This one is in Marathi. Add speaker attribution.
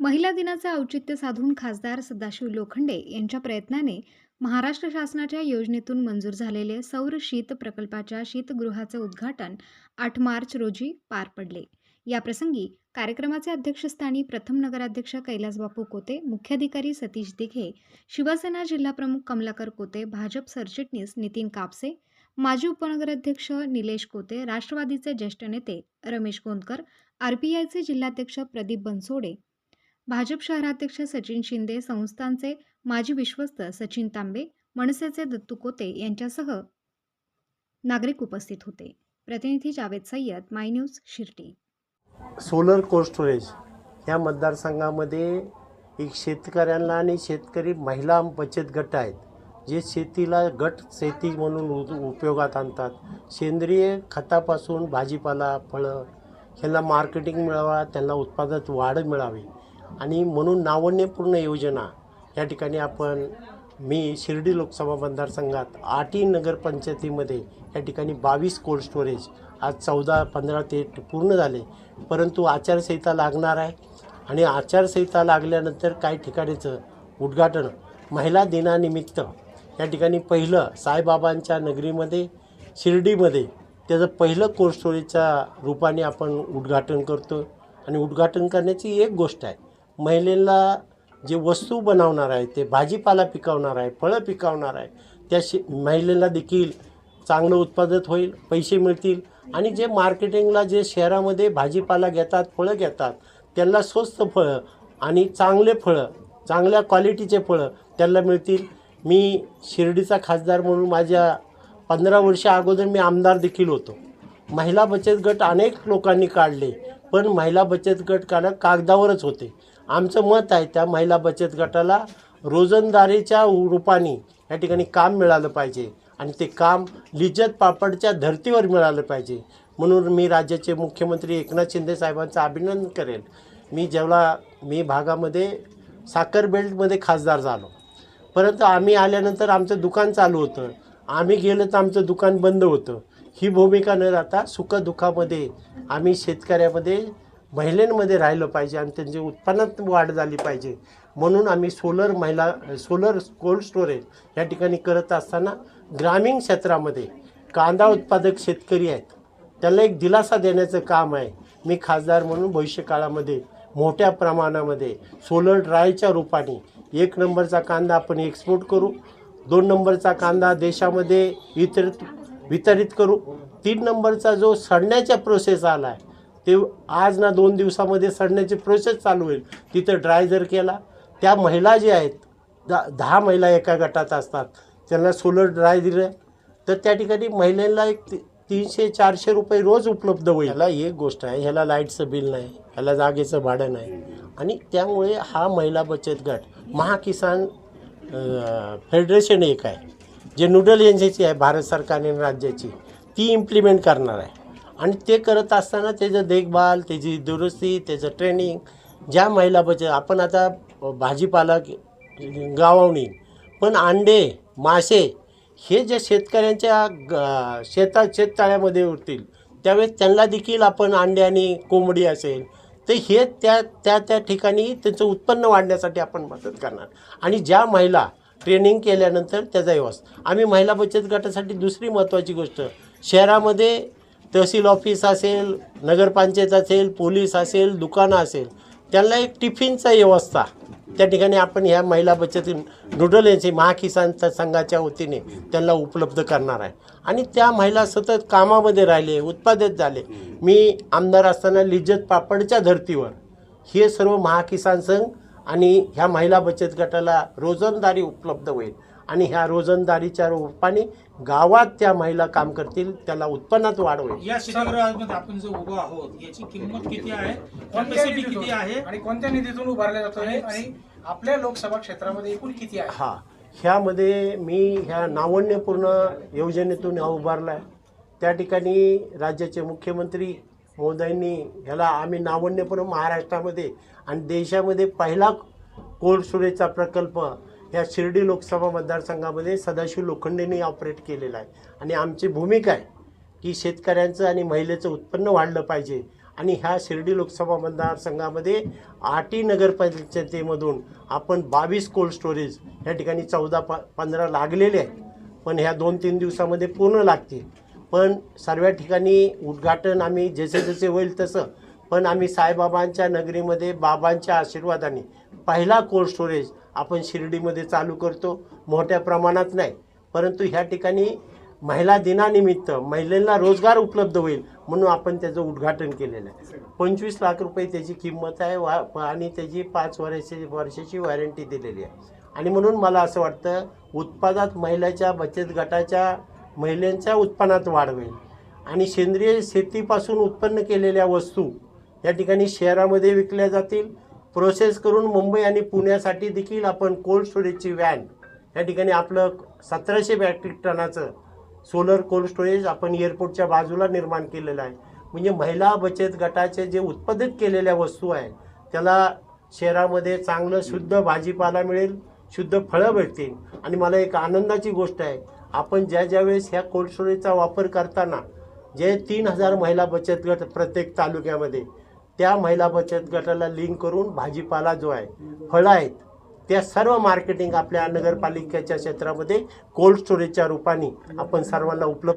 Speaker 1: महिला दिनाचं औचित्य साधून खासदार सदाशिव लोखंडे यांच्या प्रयत्नाने महाराष्ट्र शासनाच्या योजनेतून मंजूर झालेले सौर शीत प्रकल्पाच्या शीतगृहाचे उद्घाटन आठ मार्च रोजी पार पडले. याप्रसंगी कार्यक्रमाचे अध्यक्षस्थानी प्रथम नगराध्यक्ष कैलासबापू कोते मुख्याधिकारी सतीश दिघे शिवसेना जिल्हाप्रमुख कमलाकर कोते भाजप सरचिटणीस नितीन कापसे माजी उपनगराध्यक्ष निलेश कोते राष्ट्रवादीचे ज्येष्ठ नेते रमेश गोंदकर आरपीआयचे जिल्हाध्यक्ष प्रदीप बनसोडे भाजप शहराध्यक्ष सचिन शिंदे संस्थांचे माजी विश्वस्त सचिन तांबे मनसेचे दत्तू कोते यांच्यासह नागरिक उपस्थित होते. प्रतिनिधी Javed Sayyad my news Shirdi.
Speaker 2: Solar cold storage ह्या मतदारसंघामध्ये एक शेतकऱ्यांना आणि शेतकरी महिला बचत गट आहेत जे शेतीला गट शेती म्हणून उपयोगात आणतात. सेंद्रिय खतापासून भाजीपाला फळं ह्यांना मार्केटिंग मिळावा त्यांना उत्पादनात वाढ मिळावी. आणि म्हणून नावण्यपूर्ण योजना. या ठिकाणी आपण मी शिर्डी लोकसभा मतदारसंघात आठही नगरपंचायतीमध्ये या ठिकाणी बावीस कोल्ड स्टोरेज आज चौदा पंधरा ते पूर्ण झाले. परंतु आचारसंहिता लागणार आहे आणि आचारसंहिता लागल्यानंतर काही ठिकाणीचं उद्घाटन महिला दिनानिमित्त या ठिकाणी पहिलं साईबाबांच्या नगरीमध्ये शिर्डीमध्ये त्याचं पहिलं कोल्ड स्टोरेजच्या रूपाने आपण उद्घाटन करतो आणि उद्घाटन करण्याची एक गोष्ट आहे महिलेला जे वस्तू बनवणार आहे ते भाजीपाला पिकवणार आहे फळं पिकवणार आहे त्या शे महिलेला देखील चांगलं उत्पादन होईल पैसे मिळतील आणि जे मार्केटिंगला जे शहरामध्ये भाजीपाला घेतात फळं घेतात त्यांना स्वस्त फळं आणि चांगले फळं चांगल्या क्वालिटीचे फळं त्यांना मिळतील. मी शिर्डीचा खासदार म्हणून माझ्या पंधरा वर्षा अगोदर मी आमदार देखील होतो. महिला बचत गट अनेक लोकांनी काढले पण महिला बचत गट काढ कागदावरच होते. आमचं मत आहे त्या महिला बचत गटाला रोजंदारीच्या रूपाने या ठिकाणी काम मिळालं पाहिजे आणि ते काम लिज्जत पापडच्या धर्तीवर मिळालं पाहिजे. म्हणून मी राज्याचे मुख्यमंत्री एकनाथ शिंदे साहेबांचं अभिनंदन करेल. मी जेव्हा मी भागामध्ये साखर बेल्टमध्ये खासदार झालो. परंतु आम्ही आल्यानंतर आमचं दुकान चालू होतं. आम्ही गेलं तर आमचं दुकान बंद होतं. ही भूमिका न राहता सुखदुःखामध्ये आम्ही शेतकऱ्यामध्ये महिलांमध्ये राहिलं पाहिजे आणि त्यांची उत्पन्नात वाढ झाली पाहिजे. म्हणून आम्ही सोलर महिला सोलर कोल्ड स्टोरेज या ठिकाणी करत असताना ग्रामीण क्षेत्रामध्ये कांदा उत्पादक शेतकरी आहेत. त्याला एक दिलासा देण्याचं काम आहे. मी खासदार म्हणून भविष्यकाळामध्ये मोठ्या प्रमाणामध्ये सोलर ड्रायच्या रूपाने एक नंबरचा कांदा आपण एक्सपोर्ट करू दोन नंबरचा कांदा देशामध्ये वितरित वितरित करू तीन नंबरचा जो सडण्याच्या प्रोसेस आला आहे ते आज ना दोन दिवसामध्ये सडण्याची प्रोसेस चालू होईल. तिथं ड्राय जर केला त्या महिला ज्या आहेत दा दहा महिला एका गटात असतात. त्यांना सोलर ड्राय दिलं तर त्या ठिकाणी महिलेला एक तीनशे चारशे रुपये रोज उपलब्ध होईल. ह्याला एक गोष्ट आहे ह्याला लाईटचं बिल नाही ह्याला जागेचं भाडं नाही. आणि त्यामुळे हा महिला बचत गट महाकिसान फेडरेशन एक आहे जे नूडल एजन्सी आहे भारत सरकारने राज्याची ती इम्प्लिमेंट करणार आहे. आणि ते करत असताना त्याचं देखभाल त्याची दुरुस्ती त्याचं ट्रेनिंग ज्या महिला बचत आपण आता भाजीपाला गावावणी पण अंडे मासे हे जे शेतकऱ्यांच्या ग- शेतात शेततळ्यामध्ये उरतील त्यावेळेस त्यांना देखील आपण अंडे आणि कोंबडी असेल तर हे त्या त्या त्या ठिकाणी त्यांचं उत्पन्न वाढण्यासाठी आपण मदत करणार. आणि ज्या महिला ट्रेनिंग केल्यानंतर त्याचा व्यवस्था आम्ही महिला बचत गटासाठी दुसरी महत्त्वाची गोष्ट शहरामध्ये तहसील ऑफिस असेल नगरपंचायत असेल पोलीस असेल दुकानं असेल त्यांना एक टिफिनचा व्यवस्था. त्या ठिकाणी आपण ह्या महिला बचत नूडल यांची महाकिसान संघाच्या वतीने त्यांना उपलब्ध करणार आहे. आणि त्या महिला सतत कामामध्ये राहिले उत्पादित झाले. मी आमदार असताना लिज्जत पापडच्या धर्तीवर हे सर्व महाकिसान संघ आणि ह्या महिला बचत गटाला रोजंदारी उपलब्ध होईल. आणि ह्या रोजंदारीच्या रूपाने गावात त्या महिला काम करतील त्याला उत्पन्नात वाढ होईल.
Speaker 3: या शीतगृहामध्ये आपण जो उभा आहोत याची किंमत किती आहे?
Speaker 4: कोणत्या
Speaker 3: किती आहे?
Speaker 4: आणि कोणत्या निधीतून उभारल्या जातो? आणि आपल्या लोकसभा क्षेत्रामध्ये एकूण किती आहे?
Speaker 2: हा ह्यामध्ये मी ह्या नाविन्यपूर्ण योजनेतून हा उभारला आहे त्या ठिकाणी राज्याचे मुख्यमंत्री महोदयांनी ह्याला आम्ही नाविन्यपूर्ण महाराष्ट्रामध्ये आणि देशामध्ये पहिला कोल्ड स्टोरेजचा प्रकल्प ह्या शिर्डी लोकसभा मतदारसंघामध्ये सदाशिव लोखंडेंनी ऑपरेट केलेला आहे. आणि आमची भूमिका आहे की शेतकऱ्यांचं आणि महिलेचं उत्पन्न वाढलं पाहिजे. आणि ह्या शिर्डी लोकसभा मतदारसंघामध्ये आटी नगरपंचायतीमधून आपण बावीस कोल्ड स्टोरेज या ठिकाणी चौदा प पंधरा लागलेले आहेत. पण ह्या दोन तीन दिवसामध्ये पूर्ण लागतील. पण सर्व ठिकाणी उद्घाटन आम्ही जसे जसे होईल तसं. पण आम्ही साईबाबांच्या नगरीमध्ये बाबांच्या आशीर्वादाने पहिला कोल्ड स्टोरेज आपण शिर्डीमध्ये चालू करतो. मोठ्या प्रमाणात नाही. परंतु ह्या ठिकाणी महिला दिनानिमित्त महिलांना रोजगार उपलब्ध होईल म्हणून आपण त्याचं उद्घाटन केलेलं आहे. पंचवीस लाख रुपये त्याची किंमत आहे वा आणि त्याची पाच वर्षाची वर्षाची वॉरंटी दिलेली आहे. आणि म्हणून मला असं वाटतं उत्पादात महिलाच्या बचत गटाच्या महिलांच्या उत्पन्नात वाढ होईल. आणि सेंद्रिय शेतीपासून उत्पन्न केलेल्या वस्तू या ठिकाणी शहरामध्ये विकल्या जातील. प्रोसेस करून मुंबई आणि पुण्यासाठी देखील आपण कोल्ड स्टोरेजची व्हॅन या ठिकाणी आपलं सतराशे मॅट्रिक टनाचं सोलर कोल्ड स्टोरेज आपण एअरपोर्टच्या बाजूला निर्माण केलेलं आहे. म्हणजे महिला बचत गटाचे जे उत्पादित केलेल्या वस्तू आहेत त्याला शहरामध्ये चांगलं शुद्ध भाजीपाला मिळेल शुद्ध फळं भेटतील. आणि मला एक आनंदाची गोष्ट आहे आपण ज्या ज्या वेळेस ह्या कोल्ड स्टोरेजचा वापर करताना जे तीन हजार महिला बचत गट प्रत्येक तालुक्यामध्ये त्या महिला बचत गटाला लिंक करून भाजीपाला जो आहे फळं आहेत त्या सर्व मार्केटिंग आपल्या नगरपालिकेच्या क्षेत्रामध्ये कोल्ड स्टोरेजच्या रूपाने आपण सर्वांना उपलब्ध